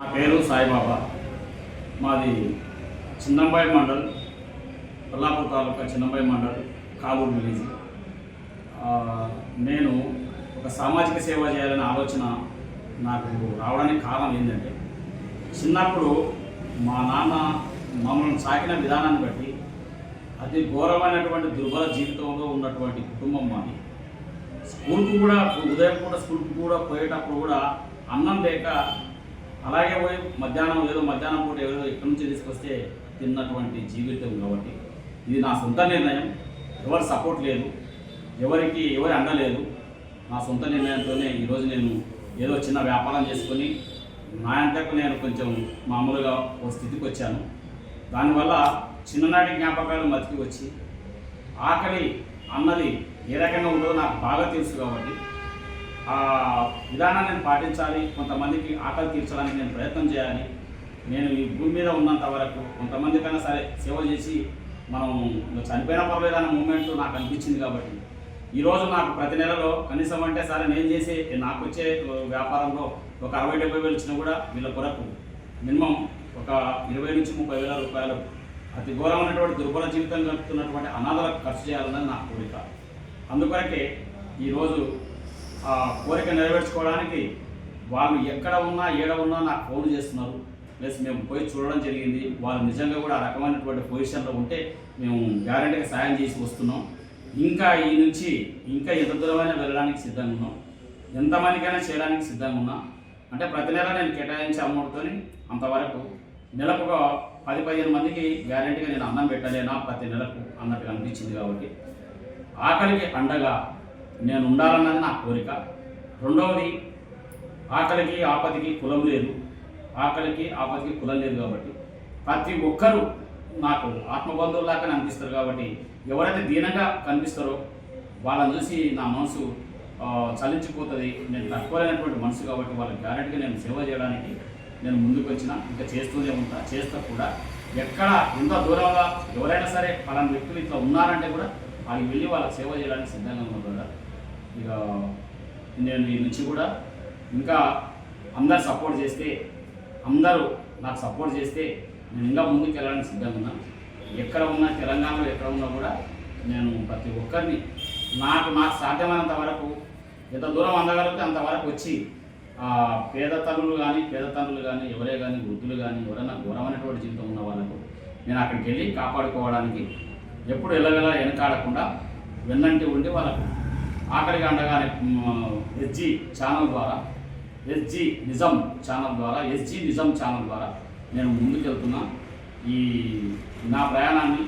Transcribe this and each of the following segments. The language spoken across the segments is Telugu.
నా పేరు సాయిబాబా. మాది చిన్నంబాయి మండల్ కొల్లాపూర్ తాలూకా చిన్నంబాయి మండల్ కాబూర్ విలేజ్. నేను ఒక సామాజిక సేవ చేయాలనే ఆలోచన నాకు రావడానికి కారణం ఏంటంటే చిన్నప్పుడు మా నాన్న మమ్మల్ని సాకిన విధానాన్ని బట్టి అతి ఘోరమైనటువంటి దుర్బల జీవితంలో ఉన్నటువంటి కుటుంబం మాది. స్కూల్కు కూడా ఉదయం పూట స్కూల్కి కూడా పోయేటప్పుడు కూడా అన్నం లేక అలాగే పోయి మధ్యాహ్నం ఏదో మధ్యాహ్నం పూట ఏదో ఇక్కడి నుంచి తీసుకొస్తే తిన్నటువంటి జీవితం కాబట్టి ఇది నా సొంత నిర్ణయం. ఎవరి సపోర్ట్ లేదు. ఎవరికి ఎవరి అండలేదు నా సొంత నిర్ణయంతోనే ఈరోజు నేను ఏదో చిన్న వ్యాపారం చేసుకొని నా అంతకు నేను కొంచెం మామూలుగా ఓ స్థితికి వచ్చాను. దానివల్ల చిన్ననాటి జ్ఞాపకాలు మతికి వచ్చి ఆకలి అన్నది ఏ రకంగా ఉంటుందో నాకు బాగా తెలుసు కాబట్టి ఆ విధానాన్ని నేను పాటించాలి కొంతమందికి ఆకలి తీర్చడానికి నేను ప్రయత్నం చేయాలి. నేను ఈ భూమి మీద ఉన్నంత వరకు కొంతమందికైనా సరే సేవ చేసి మనం చనిపోయిన పర్లేదు అనే మూమెంట్ నాకు అనిపించింది కాబట్టి ఈరోజు నాకు ప్రతి నెలలో కనీసం అంటే సరే నేను చేసే నాకు వచ్చే వ్యాపారంలో ఒక అరవై డెబ్బై వేలు ఇచ్చినా కూడా వీళ్ళ కొరకు మినిమం ఒక ఇరవై నుంచి ముప్పై వేల రూపాయలు అతి ఘోరమైనటువంటి దుర్బల జీవితం గడుపుతున్నటువంటి అనాథలకు ఖర్చు చేయాలన్నది నా కోరిక. అందుకొరకే ఈరోజు కోరిక నెరవేర్చుకోవడానికి వాళ్ళు ఎక్కడ ఉన్నా ఏడ ఉన్నా నాకు ఫోన్ చేస్తున్నారు. ప్లస్ మేము పోయి చూడడం జరిగింది. వాళ్ళు నిజంగా కూడా ఆ రకమైనటువంటి పొజిషన్లో ఉంటే మేము గ్యారంటీగా సాయం చేసి వస్తున్నాం. ఇంకా ఈ నుంచి ఇంకా ఎంత దూరమైనా వెళ్ళడానికి సిద్ధంగా ఉన్నాం. ఎంతమందికైనా చేయడానికి సిద్ధంగా ఉన్నా. అంటే ప్రతి నెల నేను కేటాయించే అమౌంట్తో అంతవరకు నెలకు ఒక పది పదిహేను మందికి గ్యారంటీగా నేను అన్నం పెట్టలేనా ప్రతి నెలకు అన్నట్టుగా అనిపించింది కాబట్టి ఆకలికి అండగా నేను ఉండాలన్నది నా కోరిక. రెండవది ఆకలికి ఆపదికి కులం లేదు. ఆకలికి ఆపదికి కులం లేదు కాబట్టి. ప్రతి ఒక్కరూ నాకు ఆత్మబంధువులాగా అనిపిస్తారు కాబట్టి ఎవరైతే దీనంగా కనిపిస్తారో వాళ్ళని చూసి నా మనసు చలించిపోతుంది. నేను తక్కువైనటువంటి మనసు కాబట్టి వాళ్ళకి గ్యారెంటీగా నేను సేవ చేయడానికి నేను ముందుకు వచ్చిన ఇంకా చేస్తూనే ఉంటా. చేస్తా కూడా. ఎక్కడ ఎంత దూరంగా ఎవరైనా సరే పలానా వ్యక్తులు ఇట్లా ఉన్నారంటే కూడా వాళ్ళకి వెళ్ళి వాళ్ళకి సేవ చేయడానికి సిద్ధంగా ఉన్నారు ఇక నేను మీ నుంచి కూడా ఇంకా అందరు సపోర్ట్ చేస్తే అందరూ నాకు సపోర్ట్ చేస్తే నేను ఇంకా ముందుకు వెళ్ళడానికి సిద్ధంగా ఉన్నాను ఎక్కడ ఉన్నా తెలంగాణలో ఎక్కడ ఉన్నా కూడా నేను ప్రతి ఒక్కరిని నాకు నాకు సాధ్యమైనంత వరకు ఎంత దూరం అందగలిగితే అంతవరకు వచ్చి పేద తల్లులు కానీ పేద తల్లులు కానీ ఎవరే కానీ వృద్ధులు కానీ ఎవరైనా ఘోరమైనటువంటి జీవితం ఉన్న వాళ్ళకు నేను అక్కడికి వెళ్ళి కాపాడుకోవడానికి ఎప్పుడు వెళ్ళగల వెనకాడకుండా వెన్నంటి ఉండి వాళ్ళకు ఆఖరిగా అండగానే ఎస్జి ఛానల్ ద్వారా ఎస్జి నిజం ఛానల్ ద్వారా ఎస్జి నిజం ఛానల్ ద్వారా నేను ముందుకెళ్తున్నా. ఈ నా ప్రయాణాన్ని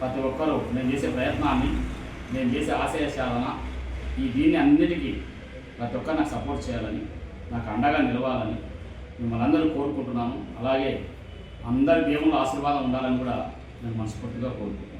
ప్రతి ఒక్కరూ నేను చేసే ప్రయత్నాన్ని నేను చేసే ఆశయ సాధన ఈ దీన్ని అన్నిటికీ ప్రతి ఒక్కరు నాకు సపోర్ట్ చేయాలని నాకు అండగా నిలవాలని మిమ్మల్ని అందరూ కోరుకుంటున్నాను. అలాగే అందరి దేవుళ్ళ ఆశీర్వాదం ఉండాలని కూడా నేను మనస్ఫూర్తిగా కోరుకుంటున్నాను.